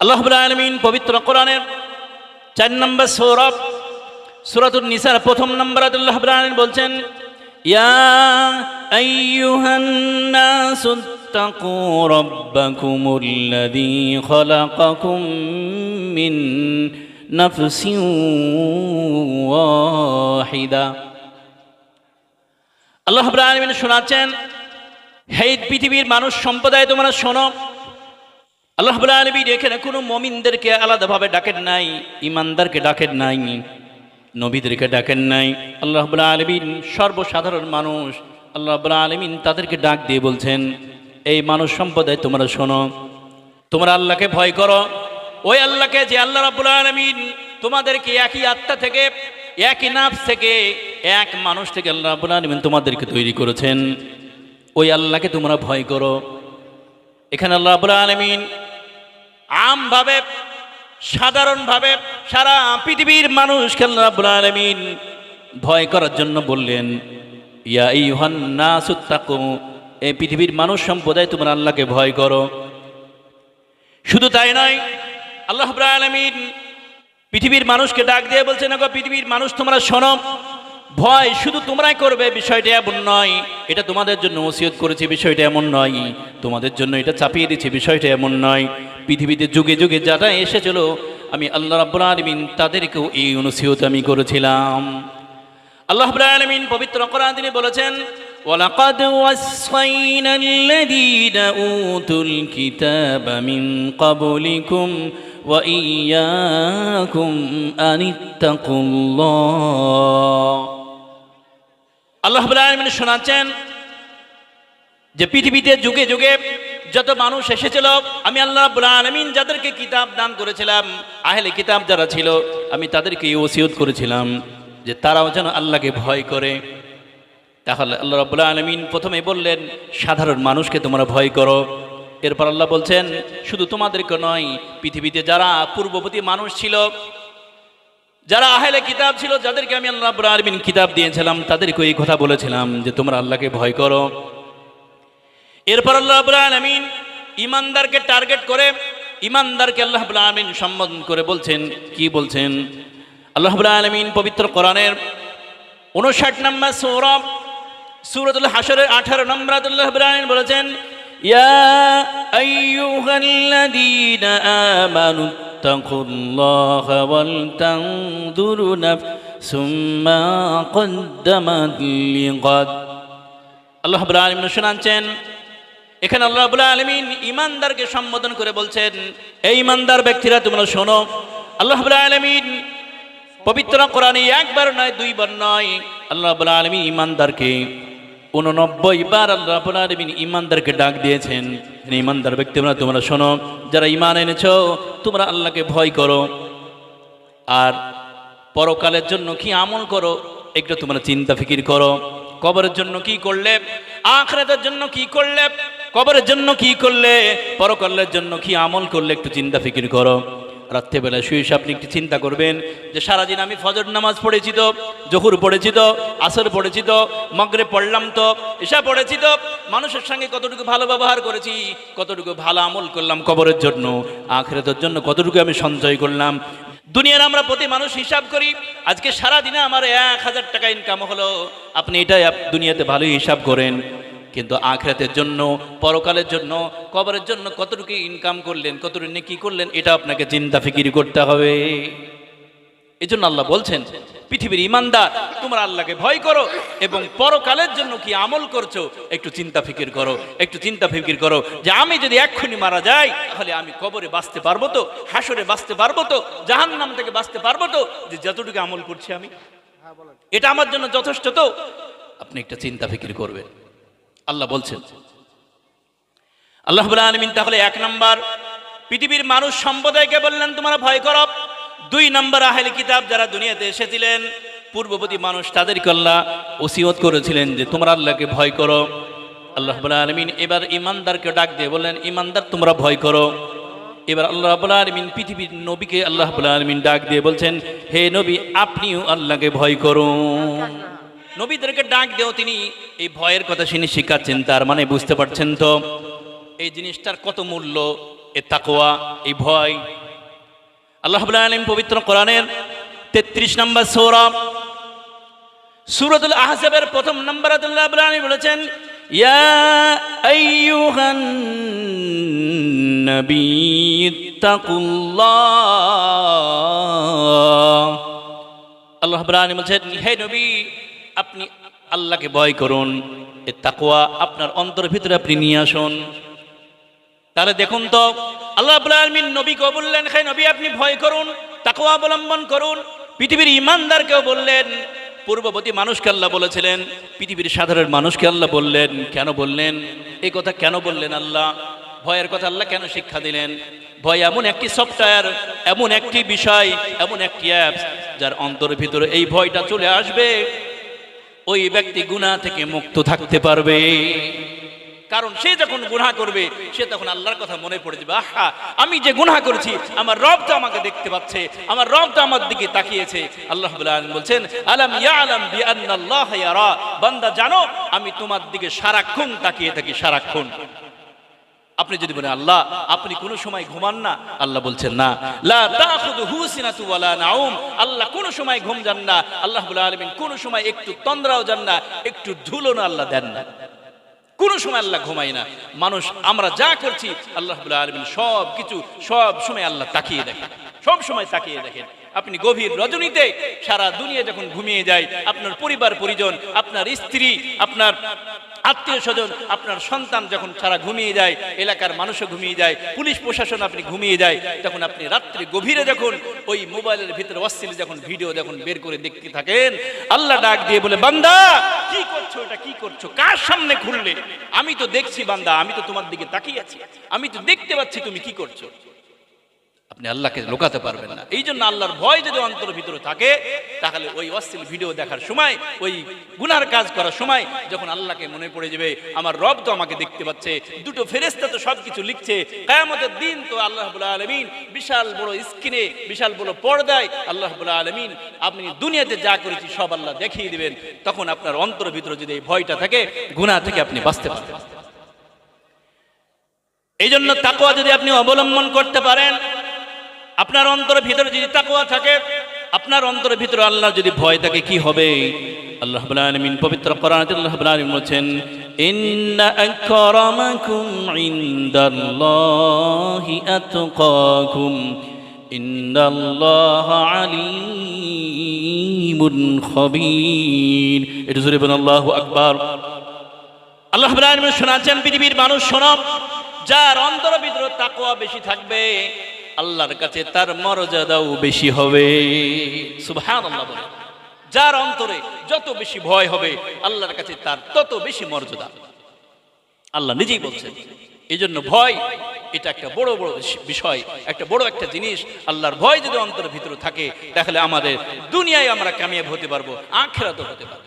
আল্লাহ আলমিন পবিত্র কোরআনের চার নম্বর সৌরভ সুরাতুল নিসার প্রথম নম্বর আল্লাহ আলমিন বলছেন ইয়া আইয়ুহান নাসু اتقوا ربكم الذي خلقكم من نفس واحدة আল্লাহ আলমিন শোনাচ্ছেন হে পৃথিবীর মানুষ সম্প্রদায় তোমরা শোনো আল্লাহ আলমী এখানে কোনো মমিনদেরকে আলাদাভাবে ডাকেন নাই ইমানদারকে ডাকেন নাই, নবীদেরকে ডাকেন নাই। আল্লাহ আলমিন সর্বসাধারণ মানুষ, আল্লাহ আলমিন তাদেরকে ডাক দিয়ে বলছেন, এই মানুষ সম্প্রদায়, তোমরা শোনো, তোমরা আল্লাহকে ভয় করো। ওই আল্লাহকে যে আল্লাহ রাবুল আলমিন তোমাদেরকে একই আত্মা থেকে, একই নাফস থেকে, এক মানুষ থেকে আল্লাহ রাবুল আলমিন তোমাদেরকে তৈরি করেছেন। ওই আল্লাহকে তোমরা ভয় করো। এখানে আল্লাহ রাবুল আলমিন আমভাবে, সাধারণভাবে সারা পৃথিবীর মানুষকে আল্লাহ রাব্বুল ভয় করার জন্য বললেন, ইয়া ইউহান নাসুত্তাকু এই পৃথিবীর মানুষ সম্প্রদায় তোমরা আল্লাহকে ভয় করো। শুধু তাই নয়, আল্লাহ আলামিন পৃথিবীর মানুষকে ডাক দিয়ে বলছেন গো পৃথিবীর মানুষ তোমরা শোনো। ভয় শুধু তোমরাই করবে বিষয়টা এমন নয় এটা তোমাদের জন্য ওসিয়ত করেছে বিষয়টা এমন নয় তোমাদের জন্য এটা চাপিয়ে দিচ্ছে বিষয়টা এমন নয় পৃথিবীতে যুগে যুগে যারা এসেছিল আমি আল্লাহ রাব্বুল আলামিন তাদেরকেও এই অনুসিয়ত আমি করেছিলাম আল্লাহ রাব্বুল আলামিন পবিত্র কোরআন তিনি বলেছেন ولقد وصينا الذين أوتوا الكتاب من قبلكم وإياكم أن اتقوا الله আল্লাহ রাব্বুল আলামিন শোনাচ্ছেন যে পৃথিবীতে যুগে যুগে যত মানুষ এসেছিল, আমি আল্লাহ আলামিন যাদেরকে কিতাব দান করেছিলাম, আহলে কিতাব যারা ছিল, আমি তাদেরকে ওসিয়ত করেছিলাম যে তারাও যেন আল্লাহকে ভয় করে। তাহলে আল্লাহ রাব্বুল আলামিন প্রথমে বললেন, সাধারণ মানুষকে তোমরা ভয় করো। এরপর আল্লাহ বলছেন, শুধু তোমাদেরকে নয়, পৃথিবীতে যারা পূর্ববর্তী মানুষ ছিল যারা আহেলে কিতাব ছিল, যাদেরকে আমি আল্লাহ আলামিন কিতাব দিয়েছিলাম তাদেরকে এই কথা বলেছিলাম যে তোমরা আল্লাহকে ভয় করো। এরপর আল্লাহ রাব্বুল আলামিন ইমানদারকে টার্গেট করে ইমানদারকে আল্লাহ আলামিন সম্বোধন করে বলছেন, কি বলছেন? আল্লাহ আলামিন পবিত্র কোরআনের 59 নম্বর সৌরভ সূরাতুল হাশরের 18 নম্বর আল্লাহ আলামিন বলেছেন, ইয়া আমানু তাকুল্লাহা ওয়াল তানজুরু নাফসুম মা কদ্দামাত লিগাদ আল্লাহ রাব্বুল আলামিন শোনাচ্ছেন এখানে আল্লাহ রাব্বুল আলামিন ইমানদারকে সম্বোধন করে বলছেন, এই ঈমানদার ব্যক্তিরা, তোমরা শোনো, আল্লাহ রাব্বুল আলামিন পবিত্র কোরআনে একবার নয়, দুইবার নয়, আল্লাহ রাব্বুল আলামিন ইমানদারকে উননব্বই বার আল্লাহ রাব্বুল আলামিন ইমানদারকে ডাক দিয়েছেন। ইমানদার ব্যক্তিরা তোমরা শোনো, যারা ইমান এনেছো তোমরা আল্লাহকে ভয় করো। আর পরকালের জন্য কি আমল করো একটু তোমরা চিন্তা ফিকির করো। কবরের জন্য কি করলে, আখরাতের জন্য কি করলে, কবরের জন্য কি করলে, পরকালের জন্য কি আমল করলে একটু চিন্তা ফিকির করো। রাত্রেবেলা শুয়ে শুয়ে আপনি একটু চিন্তা করবেন যে সারাদিন আমি ফজর নামাজ পড়েছি তো, জহুর পড়েছি তো, আসর পড়েছি তো মগরে পড়লাম তো এসা পড়েছি তো, মানুষের সঙ্গে কতটুকু ভালো ব্যবহার করেছি, কতটুকু ভালো আমল করলাম কবরের জন্য, আখেরাতের জন্য কতটুকু আমি সঞ্চয় করলাম। দুনিয়ার আমরা প্রতি মানুষ হিসাব করি, আজকে সারা দিনে আমার এক হাজার টাকা ইনকাম হলো, আপনি এটাই দুনিয়াতে ভালোই হিসাব করেন। কিন্তু আখরাতের জন্য পরকালের জন্য কবরের জন্য কতটুকু ইনকাম করলেন কতটুকু নেকি করলেন এটা আপনাকে চিন্তা ফিকির করতে হবে। এই জন্য আল্লাহ বলছেন পৃথিবীর ইমানদার তোমরা আল্লাহকে ভয় করো এবং পরকালের জন্য কি আমল করছ একটু চিন্তা ফিকির করো একটু চিন্তা ফিকির করো যে আমি যদি এক্ষুনি মারা যাই তাহলে আমি কবরে বাঁচতে পারব তো হাসরে বাঁচতে পারব তো জাহান নাম থেকে বাঁচতে পারব তো যে যতটুকু আমল করছি আমি। এটা আমার জন্য যথেষ্ট তো। আপনি একটা চিন্তা ফিকির করবেন। আল্লাহ বলছেন। আল্লাহ আলমিন তাহলে এক নম্বর, পৃথিবীর মানুষ সম্প্রদায়কে বললেন, তোমরা ভয় করো। দুই নম্বর, আহেল কিতাব যারা দুনিয়াতে এসেছিলেন, পূর্ববর্তী মানুষ তাদেরকে আল্লাহ ওসিয়ত করেছিলেন যে, তোমরা আল্লাহকে ভয় করো। আল্লাহ আলমিন এবার ইমানদারকে ডাক দিয়ে বললেন ইমানদার তোমরা ভয় করো। এবার আল্লাহ আলমিন পৃথিবীর নবীকে আল্লাহ আলমিন ডাক দিয়ে বলছেন, হে নবী, আপনিও আল্লাহকে ভয় করুন। নবীদেরকে ডাক দেও তিনি এই ভয়ের কথা শুনে শিখাচ্ছেন, তার মানে বুঝতে পারছেন তো। এই জিনিসটার কত মূল্য, এ তাকোয়া এই ভয়। আল্লাহ আলামিন পবিত্র কোরআনের তেত্রিশ নম্বর সৌরভ সুরতুল আহজাবের প্রথম নম্বর আল্লাহ রাব্বুল আলামিন বলেছেন আল্লাহ বলছেন, হে নবী আপনি আল্লাহকে ভয় করুন, এ তাকওয়া আপনার অন্তরের ভিতরে আপনি নিয়ে আসুন। তাহলে দেখুন তো, আল্লাহ আলামিন নবীকে বললেন খাই নবী, আপনি ভয় করুন, তাকওয়া অবলম্বন করুন। পৃথিবীর ইমানদারকেও বললেন, পূর্ববর্তী মানুষকে আল্লাহ বলেছিলেন, পৃথিবীর সাধারণ মানুষকে আল্লাহ বললেন, কেন বললেন? এই কথা কেন বললেন আল্লাহ? ভয়ের কথা আল্লাহ কেন শিক্ষা দিলেন? ভয় এমন একটি সফটওয়্যার, এমন একটি বিষয়, এমন একটি অ্যাপস, যার অন্তরের ভিতরে এই ভয়টা চলে আসবে। ওই ব্যক্তি গুণা থেকে মুক্ত থাকতে পারবে। কারণ সে যখন গুনাহা করবে, সে তখন আল্লাহর কথা মনে পড়ে যাবে, আহা, আমি যে গুনাহা করেছি, আমার রব তো আমাকে দেখতে পাচ্ছে, আমার রব তো আমার দিকে তাকিয়েছে। আল্লাহ বলছেন, আলাম ইয়ালাম বিআন্নাল্লাহ ইয়ারা, বান্দা জানো, আমি তোমার দিকে সারাক্ষণ তাকিয়ে থাকি, সারাক্ষণ। আপনি যদি বলেন, আল্লাহ, আপনি কোনো সময় ঘুমান না? আল্লাহ বলছেন, না। আল্লাহ কোনো সময় ঘুম যান না। আল্লাহ আলামিন কোনো সময় একটু তন্দ্রাও যান না, একটু ধুলো না আল্লাহ দেন না। কোনো সময় আল্লাহ ঘুমায় না। মানুষ, আমরা যা করছি, আল্লাহ আলামিন সব কিছু সব সময় আল্লাহ তাকিয়ে দেখেন। সব সময় তাকিয়ে দেখেন। আপনি গভীর রজনীতে সারা দুনিয়া যখন ঘুমিয়ে যায়, আপনার পরিবার, পরিজন, আপনার স্ত্রী, আপনার আত্মীয় স্বজন, আপনার সন্তান যখন সারা ঘুমিয়ে যায়, এলাকার মানুষও ঘুমিয়ে যায়, পুলিশ, প্রশাসন আপনি ঘুমিয়ে যায়, তখন আপনি রাত্রি গভীরে যখন ওই মোবাইলের ভিতরে অশ্লীল যখন ভিডিও যখন বের করে দেখতে থাকেন, আল্লাহ ডাক দিয়ে বলে, বান্দা, কি করছ এটা? কি করছ? কার সামনে খুললে? আমি তো দেখছি, বান্দা, আমি তো তোমার দিকে তাকিয়ে আছি। আমি তো দেখতে পাচ্ছি তুমি কি করছ। আপনি আল্লাহকে লোকাতে পারবেন না। এই জন্য আল্লাহর ভয় যদি অন্তর ভিতরে থাকে, তাহলে ওই অশ্লীল ভিডিও দেখার সময়, ওই গুনার কাজ করার সময় যখন আল্লাহকে মনে পড়ে যাবে, আমার রব তো আমাকে দেখতে পাচ্ছে, দুটো ফেরেস্তা তো সবকিছু লিখছে, কায়ামতের দিন তো আল্লাহ আলমিন বিশাল বড় স্ক্রিনে, বিশাল বড় পর্দায় আল্লাহ আলমিন আপনি দুনিয়াতে যা করেছি সব আল্লাহ দেখিয়ে দিবেন। তখন আপনার অন্তর ভিতরে যদি এই ভয়টা থাকে, গুনাহ থেকে আপনি বাঁচতে পারবেন। এই জন্য তাকুয়া যদি আপনি অবলম্বন করতে পারেন আপনার অন্তরের ভিতরে যদি তাকুয়া থাকে, আপনার অন্তরের ভিতরে আল্লাহ যদি ভয় থাকে, কি হবে? আল্লাহ আলামিন পবিত্র কোরআনে আল্লাহ আলামিন আলামিন শোনাচ্ছেন, পৃথিবীর মানুষ শোনো, যার অন্তর ভিতরে তাকওয়া বেশি থাকবে আল্লাহর কাছে তার মর্যাদাও বেশি হবে। সুবহানাল্লাহ বলে। যার অন্তরে যত বেশি ভয় হবে, আল্লাহর কাছে তার তত বেশি মর্যাদা। আল্লাহ নিজেই বলছেন এই জন্য ভয়, এটা একটা বড় বড় বিষয়, একটা বড় একটা জিনিস। আল্লাহর ভয় যদি অন্তরের ভিতরে থাকে, তাহলে আমাদের দুনিয়ায় আমরা কামিয়াব হতে পারব, আখেরাতও হতে পারব।